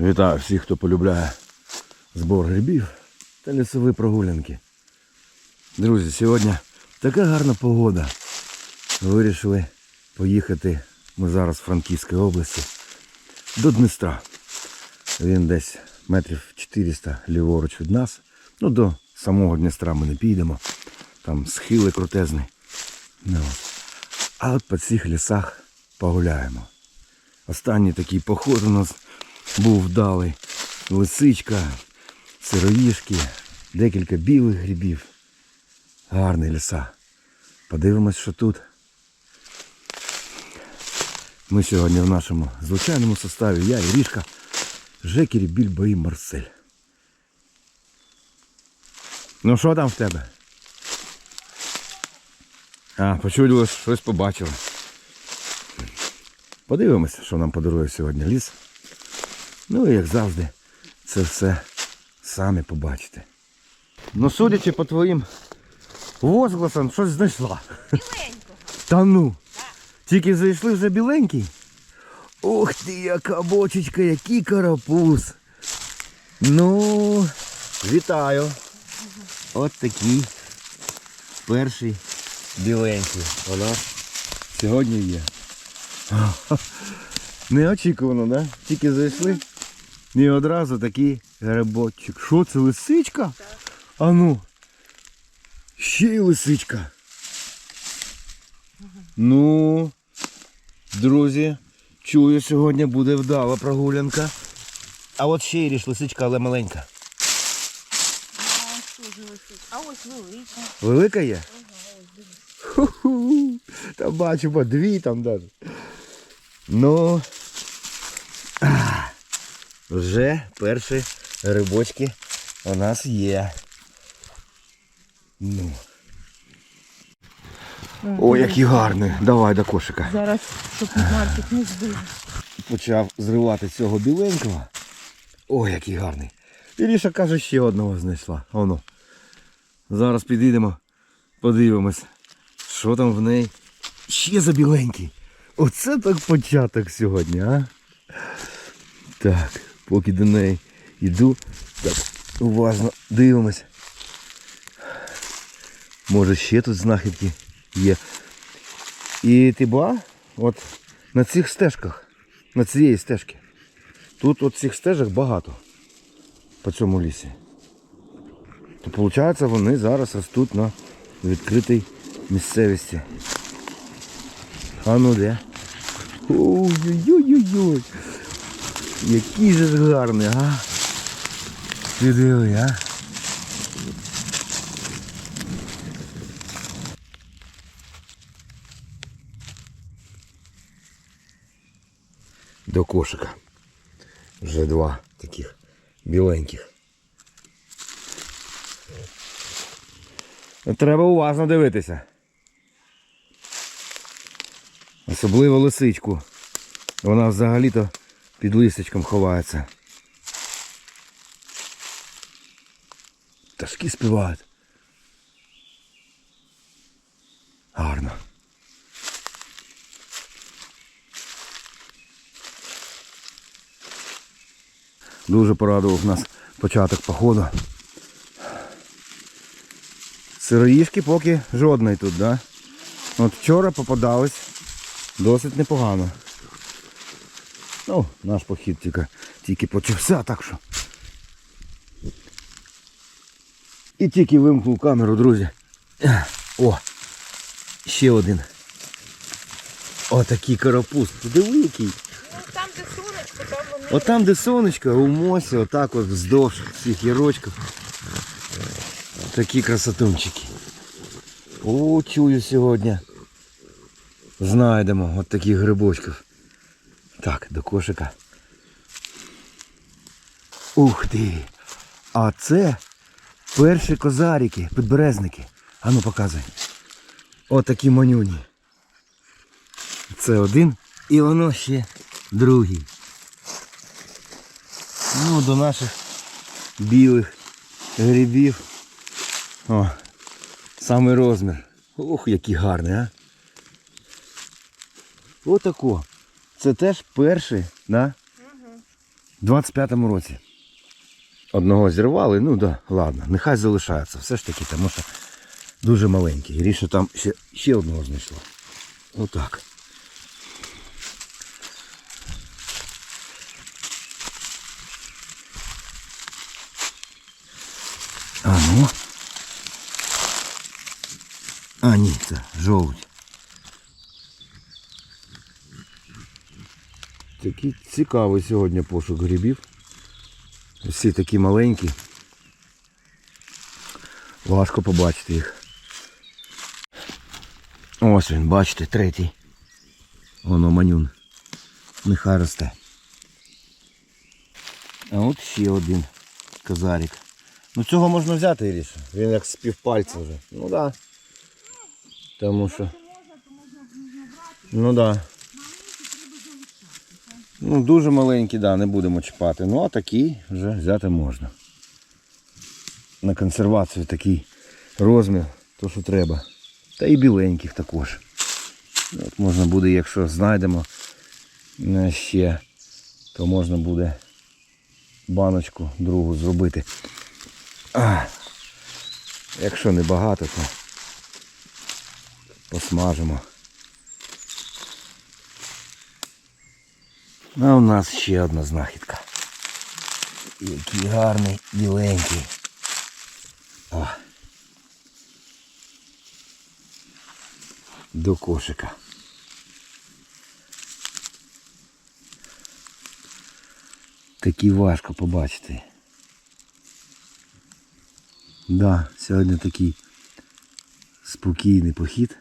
Вітаю всіх, хто полюбляє збор грибів та лісові прогулянки. Друзі, сьогодні така гарна погода. Вирішили поїхати ми зараз в Франківській області до Дністра. Він десь метрів 400 ліворуч від нас. Ну, до самого Дністра ми не підемо. Там схили крутезні. Ну, а от по цих лісах погуляємо. Останній такий поход у нас був вдалий. Лисичка, сироїшки, декілька білих грибів. Гарні ліса. Подивимось, що тут. Ми сьогодні в нашому звичайному составі. Я Ірішка, Жекері, Більбо і Марсель. Ну що там в тебе? А, почули, щось побачили. Подивимося, що нам подарує сьогодні ліс. Ну і як завжди, це все самі побачите. Ну, судячи по твоїм возгласам, щось знайшла. Біленького. Та ну. Тільки зайшли вже біленький. Ух ти, яка бочечка, який карапуз. Ну, вітаю. От такий перший біленький. У нас сьогодні є. Неочікувано, да? Тільки зайшли. І одразу такий грибочок. Що це лисичка? А ну. Ще й лисичка. Ну, друзі, чую, сьогодні буде вдала прогулянка. А от ще й ріш лисичка, але маленька. А? А ось велика. Велика є? Ху-ху. Та бачу, бо дві там навіть. Ну. Вже перші рибочки у нас є. Ну. О, який гарний. Давай до кошика. Зараз, щоб Марчик не збив. Почав зривати цього біленького. Ой, який гарний. Іріша каже, ще одного знайшла. Оно. Зараз підійдемо, подивимось, що там в неї. Ще за біленький. Оце так початок сьогодні, а? Так, поки до неї йду, так, уважно дивимось. Може ще тут знахідки є. І ти ба, от на цих стежках, на цієї стежки. Тут от цих стежок багато по цьому лісі. То виходить, вони зараз ростуть на відкритій місцевості. А ну де? Ой-ой-ой-ой. Який же гарний, а? Ти диви, а? До кошика. Вже два таких біленьких. Треба уважно дивитися. Особливо лисичку. Вона взагалі-то під листочком ховається. Пташки співають. Гарно. Дуже порадував нас початок походу. Сироїшки поки жодної тут, да? От вчора попадались досить непогано. Ну, наш похід тільки, тільки почався, так що. І тільки вимкнув камеру, друзі. О! Ще один. Отакий карапуз. Диви який. Там, де сонечко, там вони. От там, де сонечко, у мосі, отак от вздовж цих гірочків. Такі красотунчики. О, чую сьогодні. Знайдемо от таких грибочків. Так, до кошика. Ух ти! А це перші козарики, підберезники. Ану показуй. Отакі манюні. Це один і воно ще другий. Ну, до наших білих грибів. О, самий розмір. Ох, який гарний, а. Отако. Це теж перший, да? 25-му році. Одного зірвали, ну да, ладно, нехай залишається. Все ж таки, тому що дуже маленький. Ріша там ще, ще одного знайшла. Отак. А ну. А, ні, це жовть. Такий цікавий сьогодні пошук грибів. Всі такі маленькі. Важко побачити їх. Ось він, бачите, третій. Воно манюн. Нехай росте. А от ще один казарик. Ну цього можна взяти, Іріша. Він як з півпальця вже. Ну так. Да. Тому що. Ну так. Да. Ну, дуже маленький, да, не будемо чіпати. Ну, а такий вже взяти можна. На консервацію такий розмір, то що треба. Та і біленьких також. От можна буде, якщо знайдемо е, ще, то можна буде баночку другу зробити. А, якщо не багато, то посмажимо. А у нас ще одна знахідка. Який гарний біленький. О. До кошика. Такий важко побачити. Да, сьогодні такий спокійний похід.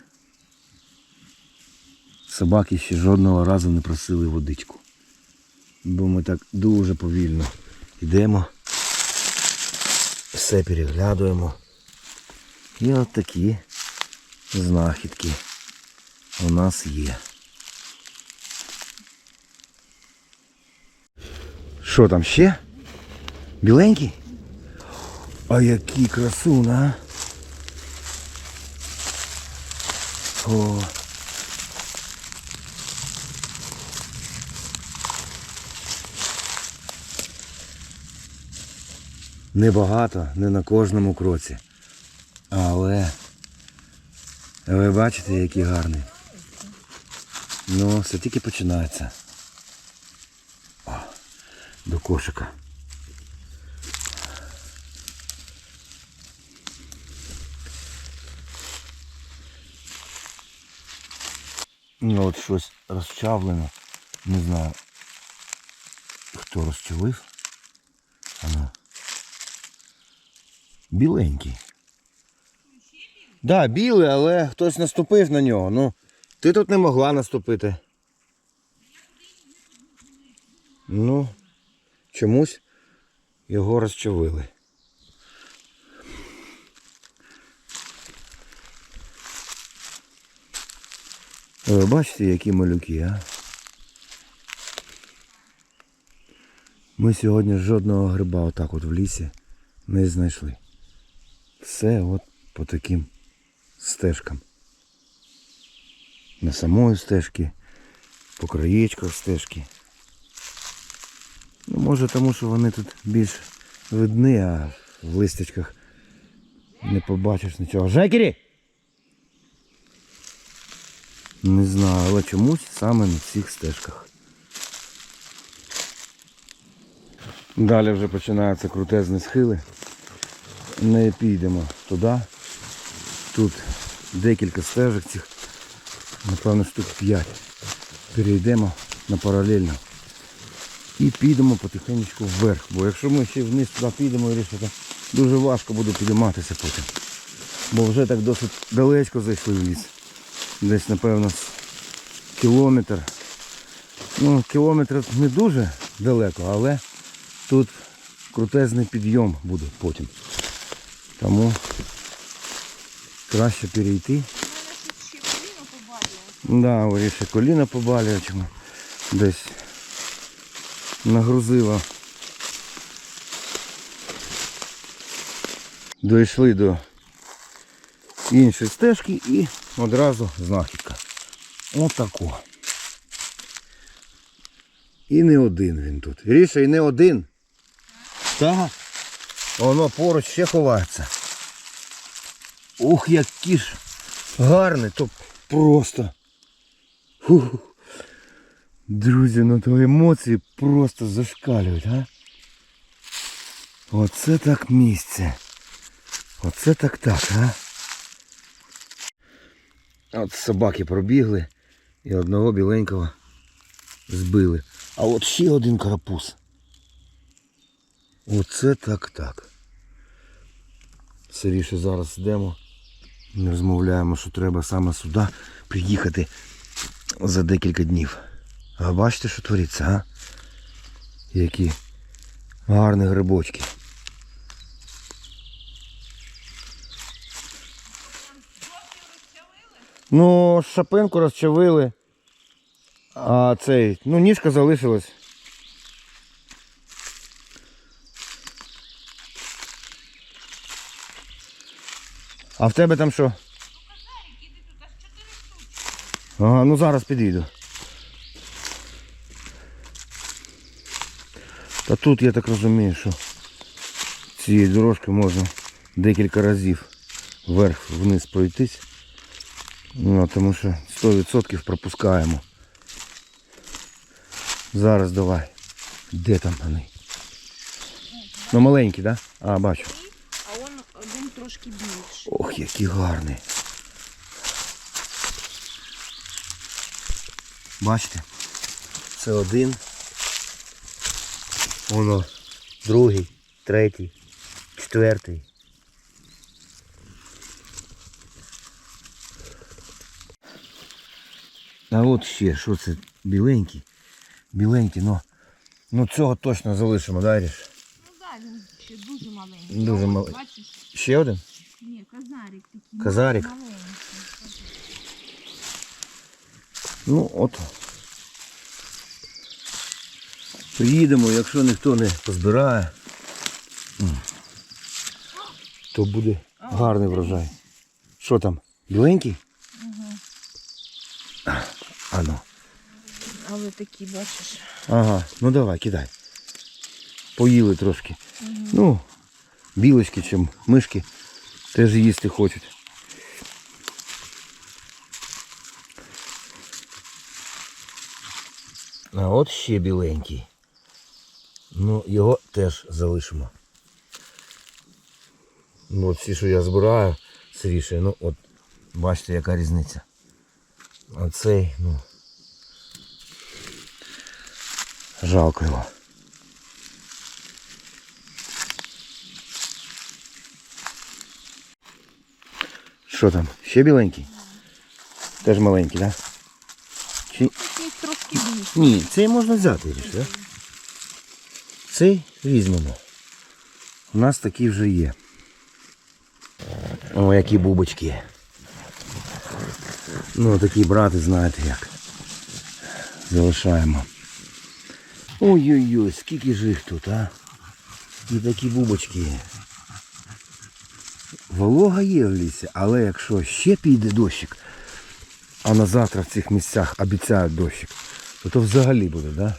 Собаки ще жодного разу не просили водичку. Бо ми так дуже повільно йдемо. Все переглядуємо. І от такі знахідки у нас є. Що там ще? Біленький? А який красун, а? О. Небагато, не на кожному кроці. Але ви бачите, який гарний. Ну, все тільки починається. О, до кошика. Ну от щось розчавлено. Не знаю, хто розчавив. Ано. Біленький. Да, білий, але хтось наступив на нього. Ну, ти тут не могла наступити. Ну, чомусь його розчавили. Ви бачите, які малюки, а? Ми сьогодні жодного гриба отак от в лісі не знайшли. Все от по таким стежкам. На самої стежки, по краєчках стежки. Ну, може тому, що вони тут більш видні, а в листячках не побачиш нічого. Жекері! Не знаю, але чомусь саме на цих стежках. Далі вже починаються крутезні схили. Не підемо туди. Тут декілька стежок цих, напевно, штук 5. Перейдемо на паралельно. І підемо потихеньку вверх. Бо якщо ми ще вниз туди підемо, то дуже важко буде підійматися потім. Бо вже так досить далечко зайшли в ліс. Десь, напевно, кілометр. Ну, кілометр не дуже далеко, але тут крутезний підйом буде потім. Тому краще перейти. Да, виріше коліна побалювачимо. Десь нагрузило. Дійшли до іншої стежки і одразу знахідка. Отако. І не один він тут. Ріша, і не один. Так. Воно поруч ще ховається. Ух, які ж гарні, то просто. Фух. Друзі, ну то емоції просто зашкалюють, а? Оце так місце. Оце так так, а? От собаки пробігли і одного біленького збили. А от ще один карапуз. Оце так так. Сиріше зараз йдемо. Ми розмовляємо, що треба саме сюди приїхати за декілька днів. А бачите, що твориться, а? Які гарні грибочки. Ну, шапинку розчавили. А цей, ну ніжка залишилась. А в тебе там що? Ага, ну зараз підійду. Та тут я так розумію, що цією дорожкою можна декілька разів вверх-вниз пройтись. Ну, тому що 100% пропускаємо. Зараз давай. Де там вони? Ну маленькі, так? Да? А, бачу. А один трошки більший. Ох, які гарні. Бачите? Це один. Воно другий, третій, четвертий. А от ще, що це біленький. Біленький, ну. Ну цього точно залишимо, да, Ріш? Ну да, він ще дуже маленький. Дуже. Бачиш? Ще один? Ні, казарик такий. Казарик? Ну от. Приїдемо, якщо ніхто не позбирає, то буде гарний врожай. Що там? Біленький? А ну. Але такі, бачиш. Ага, ну давай, кидай. Поїли трошки. Ну, білочки чи мишки теж їсти хочуть. А от ще біленький. Ну, його теж залишимо. Ну, от всі, що я збираю, сиріше, ну от бачите, яка різниця. А цей, ну. Жалко його. Що там? Ще біленький? Теж маленький, так? Да? Чи... Трошки. Ні, цей можна взяти, так? Цей візьмемо. У нас такі вже є. О, які бубочки. Ну, такі брати, знаєте як. Залишаємо. Ой-ой-ой, скільки ж їх тут, а? І такі бубочки. Волога є в лісі, але якщо ще піде дощик, а на завтра в цих місцях обіцяють дощик, то то взагалі буде, так? Да?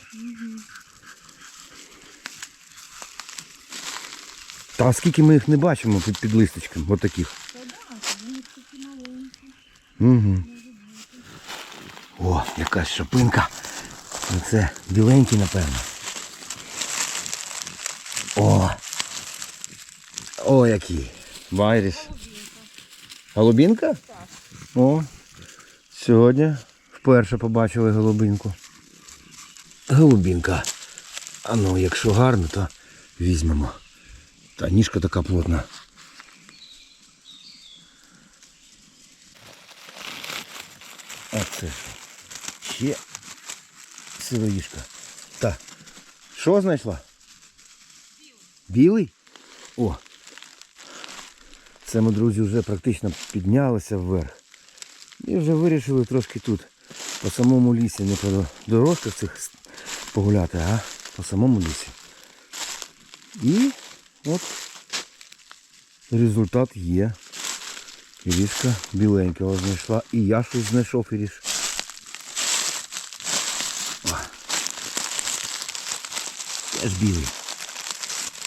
Та скільки ми їх не бачимо під, під листочком, от таких. Та да, вони такі маленькі. Угу. О, якась шапинка. Це біленький, напевно. О! О, який. Байріс. Голубінка? Так. О, сьогодні вперше побачили голубинку. Голубінка. А ну, якщо гарно, то візьмемо. Та ніжка така плотна. А це що? Ще сироїшка. Так. Що знайшла? Білий? Білий? О! Це ми, друзі, вже практично піднялися вверх. І вже вирішили трошки тут по самому лісі, не по дорожках цих погуляти, а по самому лісі. І от результат є. Ірішка біленького знайшла. І я щось знайшов Іріш. Теж білий.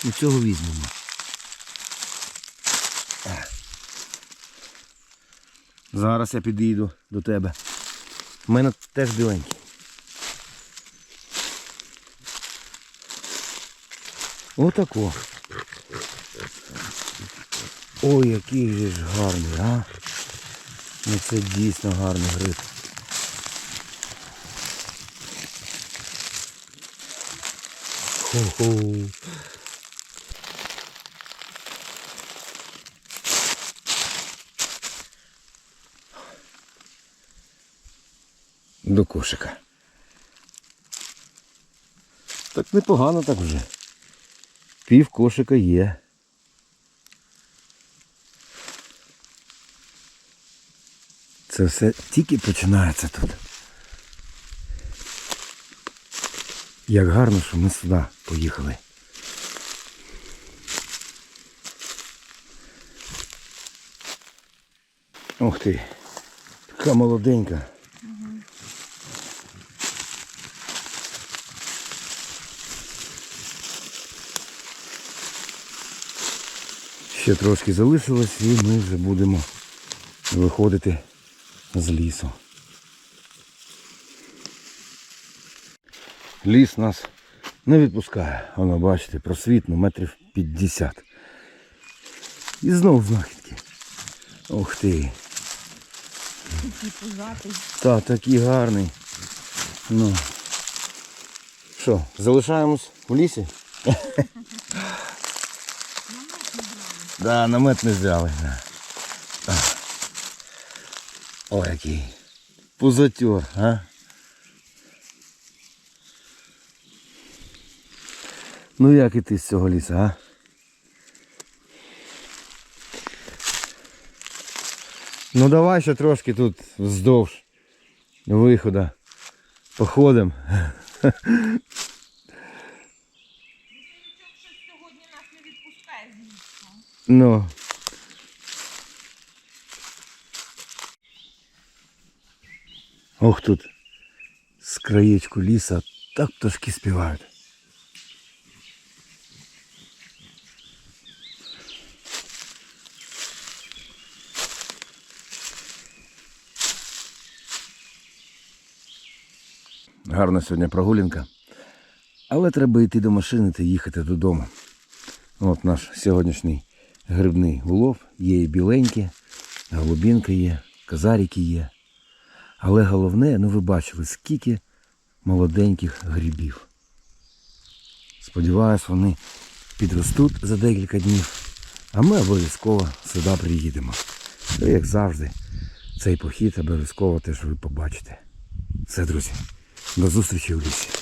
Ну цього візьмемо. Зараз я підійду до тебе. У мене теж біленький. Отако. Ой, який же ж гарний, а? Ну це дійсно гарний гриб. Хо-хо. До кошика. Так непогано так вже. Пів кошика є. Це все тільки починається тут. Як гарно, що ми сюди поїхали. Ух ти, така молоденька. Ще трошки залишилось і ми вже будемо виходити з лісу. Ліс нас не відпускає. Воно, бачите, просвітно метрів 50. І знов знахідки. Ух ти. Та такий гарний. Ну. Що, залишаємось в лісі? Да, намет не взяли. Да. Ой, який. Пузатер, а? Ну як іти з цього лісу, а? Ну давай ще трошки тут вздовж виходу. Походимо. Щось сьогодні нас не відпускає з лісу. Ну. Ох тут з краєчку ліса так пташки співають. Гарна сьогодні прогулянка. Але треба йти до машини та їхати додому. От наш сьогоднішній грибний улов. Є і біленькі, голубінка є, казаріки є. Але головне, ну ви бачили, скільки молоденьких грибів. Сподіваюсь, вони підростуть за декілька днів, а ми обов'язково сюди приїдемо. І, як завжди, цей похід обов'язково теж ви побачите. Все, друзі, до зустрічі в лісі.